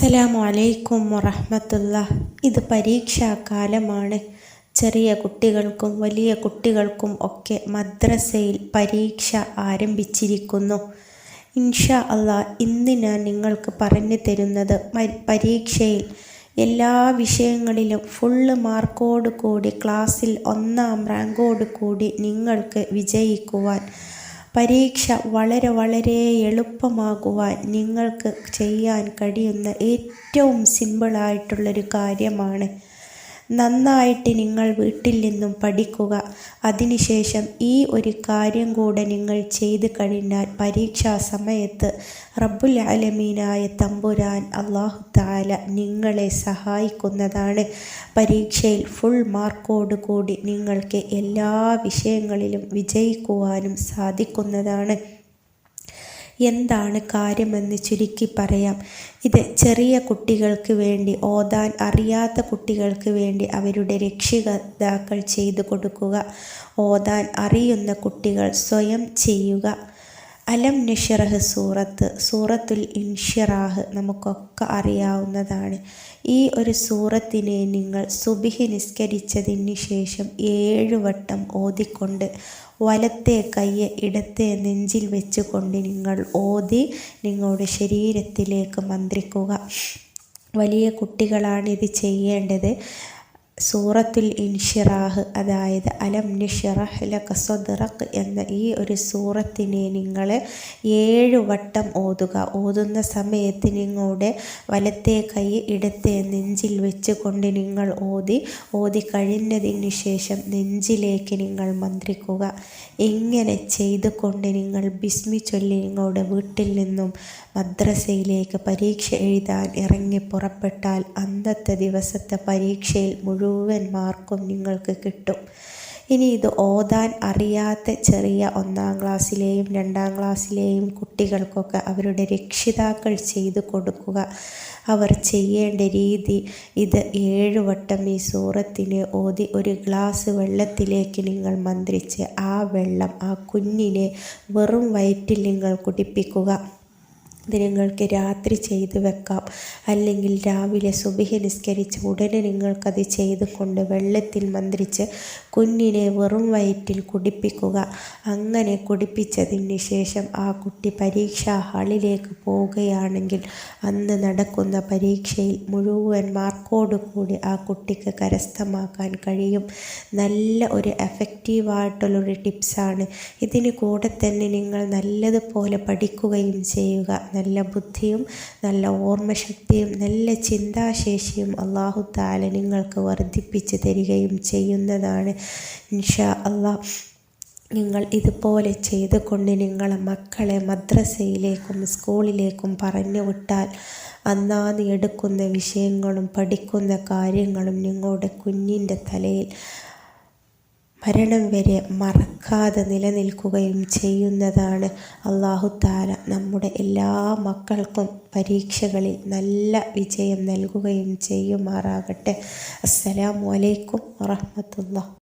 അസ്സലാമു അലൈക്കും വറഹമത്തുള്ള. ഇത് പരീക്ഷാകാലമാണ്. ചെറിയ കുട്ടികൾക്കും വലിയ കുട്ടികൾക്കും ഒക്കെ മദ്രസയിൽ പരീക്ഷ ആരംഭിച്ചിരിക്കുന്നു. ഇൻഷാ അള്ളാ ഇന്ന് ഞാൻ നിങ്ങൾക്ക് പറഞ്ഞു തരുന്നത് പരീക്ഷയിൽ എല്ലാ വിഷയങ്ങളിലും ഫുള്ള് മാർക്കോട് കൂടി ക്ലാസ്സിൽ ഒന്നാം റാങ്കോട് കൂടി നിങ്ങൾക്ക് വിജയിക്കുവാൻ പരീക്ഷ വളരെ വളരെ എളുപ്പമാകുവാൻ നിങ്ങൾക്ക് ചെയ്യാൻ കഴിയുന്ന ഏറ്റവും സിമ്പിളായിട്ടുള്ളൊരു കാര്യമാണ് നന്നായിട്ട് നിങ്ങൾ വീട്ടിൽ നിന്നും പഠിക്കുക. അതിനുശേഷം ഈ ഒരു കാര്യം കൂടെ നിങ്ങൾ ചെയ്തു കഴിഞ്ഞാൽ പരീക്ഷാ സമയത്ത് റബ്ബുൽ ആലമീനായ തമ്പുരാൻ അള്ളാഹു താല നിങ്ങളെ സഹായിക്കുന്നതാണ്. പരീക്ഷയിൽ ഫുൾ മാർക്കോട് കൂടി നിങ്ങൾക്ക് എല്ലാ വിഷയങ്ങളിലും വിജയിക്കുവാനും സാധിക്കുന്നതാണ്. എന്താണ് കാര്യമെന്ന് ചുരുക്കി പറയാം. ഇത് ചെറിയ കുട്ടികൾക്ക് വേണ്ടി ഓതാൻ അറിയാത്ത കുട്ടികൾക്ക് വേണ്ടി അവരുടെ രക്ഷിതാക്കൾ ചെയ്തു കൊടുക്കുക. ഓതാൻ അറിയുന്ന കുട്ടികൾ സ്വയം ചെയ്യുക. അലം നിഷിറഹ് സൂറത്ത് സൂറത്തുൽ ഇൻഷിറാഹ് നമുക്കൊക്കെ അറിയാവുന്നതാണ്. ഈ ഒരു സൂറത്തിനെ നിങ്ങൾ സുബിഹി നിസ്കരിച്ചതിന് ശേഷം ഏഴു വട്ടം ഓതിക്കൊണ്ട് വലത്തെ കയ്യെ ഇടത്തെ നെഞ്ചിൽ വെച്ചുകൊണ്ട് നിങ്ങൾ ഓതി നിങ്ങളുടെ ശരീരത്തിലേക്ക് മന്ത്രിക്കുക. വലിയ കുട്ടികളാണ് ഇത് ചെയ്യേണ്ടത്. സൂറത്തുൽ ഇൻഷിറാഹ് അതായത് അലം നിഷിറഹ് ലക സദ്റക് എന്ന ഈ ഒരു സൂറത്തിനെ നിങ്ങൾ ഏഴ് വട്ടം ഓതുക. ഓതുന്ന സമയത്ത് നിങ്ങളുടെ വലത്തെ കൈ ഇടത്തെ നെഞ്ചിൽ വെച്ചുകൊണ്ട് നിങ്ങൾ ഓതി ഓതി കഴിഞ്ഞതിന് ശേഷം നെഞ്ചിലേക്ക് നിങ്ങൾ മന്ത്രിക്കുക. ഇങ്ങനെ ചെയ്തുകൊണ്ട് നിങ്ങൾ ബിസ്മി ചൊല്ലി നിങ്ങളുടെ വീട്ടിൽ നിന്നും മദ്രസയിലേക്ക് പരീക്ഷ എഴുതാൻ ഇറങ്ങി പുറപ്പെട്ടാൽ അന്നത്തെ ദിവസത്തെ പരീക്ഷയിൽ മുഴുവൻ മുഴുവൻ മാർക്കും നിങ്ങൾക്ക് കിട്ടും. ഇനി ഇത് ഓതാൻ അറിയാത്ത ചെറിയ ഒന്നാം ക്ലാസ്സിലെയും രണ്ടാം ക്ലാസ്സിലെയും കുട്ടികൾക്കൊക്കെ അവരുടെ രക്ഷിതാക്കൾ ചെയ്തു കൊടുക്കുക. അവർ ചെയ്യേണ്ട രീതി ഇത് ഏഴ് വട്ടം ഈ സൂറത്തിനെ ഓതി ഒരു ഗ്ലാസ് വെള്ളത്തിലേക്ക് നിങ്ങൾ മന്ത്രിച്ച് ആ വെള്ളം ആ കുഞ്ഞിനെ വെറും വയറ്റിൽ നിങ്ങൾ കുടിപ്പിക്കുക. നിങ്ങൾക്ക് രാത്രി ചെയ്തു വെക്കാം. അല്ലെങ്കിൽ രാവിലെ സുബിഹി നിസ്കരിച്ച് ഉടനെ നിങ്ങൾക്കത് ചെയ്തു കൊണ്ട് വെള്ളത്തിൽ മന്ത്രിച്ച് കുഞ്ഞിനെ വെറും വയറ്റിൽ കുടിപ്പിക്കുക. അങ്ങനെ കുടിപ്പിച്ചതിന് ശേഷം ആ കുട്ടി പരീക്ഷാ ഹാളിലേക്ക് പോവുകയാണെങ്കിൽ അന്ന് നടക്കുന്ന പരീക്ഷയിൽ മുഴുവൻ മാർക്കോട് കൂടി ആ കുട്ടിക്ക് കരസ്ഥമാക്കാൻ കഴിയും. നല്ല ഒരു എഫക്റ്റീവായിട്ടുള്ളൊരു ടിപ്സാണ്. ഇതിന് കൂടെ തന്നെ നിങ്ങൾ നല്ലതുപോലെ പഠിക്കുകയും ചെയ്യുക. നല്ല ബുദ്ധിയും നല്ല ഓർമ്മശക്തിയും നല്ല ചിന്താശേഷിയും അള്ളാഹു താല നിങ്ങൾക്ക് വർദ്ധിപ്പിച്ച് തരികയും ചെയ്യുന്നതാണ് ഇൻഷാ അള്ളാഹ് നിങ്ങൾ ഇതുപോലെ ചെയ്തുകൊണ്ട് നിങ്ങളെ മക്കളെ മദ്രസയിലേക്കും സ്കൂളിലേക്കും പറഞ്ഞു വിട്ടാൽ അന്നാന്ന് എടുക്കുന്ന വിഷയങ്ങളും പഠിക്കുന്ന കാര്യങ്ങളും നിങ്ങളുടെ കുഞ്ഞിന്റെ തലയിൽ മരണം വരെ മറക്കാതെ നിലനിൽക്കുകയും ചെയ്യുന്നതാണ് അള്ളാഹു താല നമ്മുടെ എല്ലാ മക്കൾക്കും പരീക്ഷകളിൽ നല്ല വിജയം നൽകുകയും ചെയ്യുമാറാകട്ടെ. അസ്സലാമു അലൈക്കും വറഹമത്തുള്ള